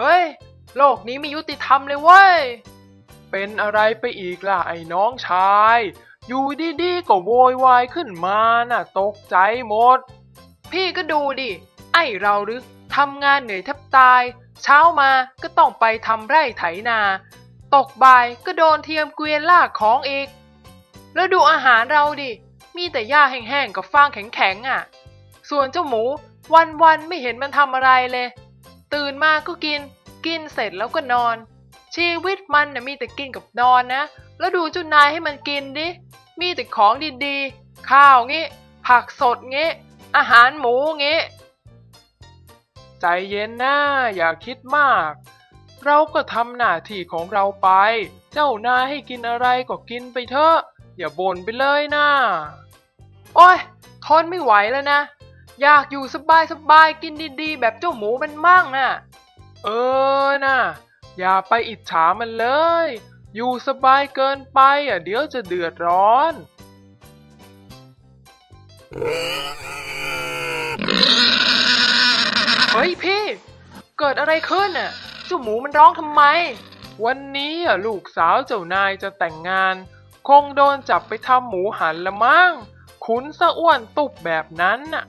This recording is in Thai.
เฮ้ย โลกนี้ไม่ยุติธรรมเลยเว้ย เป็นอะไรไปอีกล่ะไอ้น้องชาย อยู่ดีๆก็โวยวายขึ้นมาน่ะ ตกใจหมด พี่ก็ดูดิ ไอ้เราหรือทำงานเหนื่อยแทบตาย เช้ามาก็ต้องไปทำไร่ไถนา ตกบ่ายก็โดนเทียมเกวียนลากของอีก แล้วดูอาหารเราดิ มีแต่หญ้าแห้งๆกับฟางแข็งๆอะ ส่วนเจ้าหมูวันๆไม่เห็นมันทำอะไรเลย ตื่นมาก็กิน กินเสร็จแล้วก็นอน ชีวิตมันน่ะมีแต่กินกับนอนนะ แล้วดูเจ้านายให้มันกินดิ มีแต่ของดีๆ ข้าวงี้ ผักสดงี้อาหารหมูงี้ใจเย็นนะอย่าคิดมาก เราก็ทำหน้าที่ของเราไป เจ้านายให้กินอะไรก็กินไปเถอะ อย่าบ่นไปเลยนะ โอ้ยทนไม่ไหวแล้วนะ อยากอยู่สบายสบายกินดีๆ แบบเจ้าหมูมันมั่งน่ะ เออนะอย่าไปอิจฉามันเลย อยู่สบายเกินไปอะเดี๋ยวจะเดือดร้อนเฮ้ยพี่ เกิดอะไรขึ้นน่ะเจ้าหมูมันร้องทำไม วันนี้อะลูกสาวเจ้านายจะแต่งงาน คงโดนจับไปทำหมูหันละมั้งขุนสะอ้วนตุบแบบนั้นน่ะ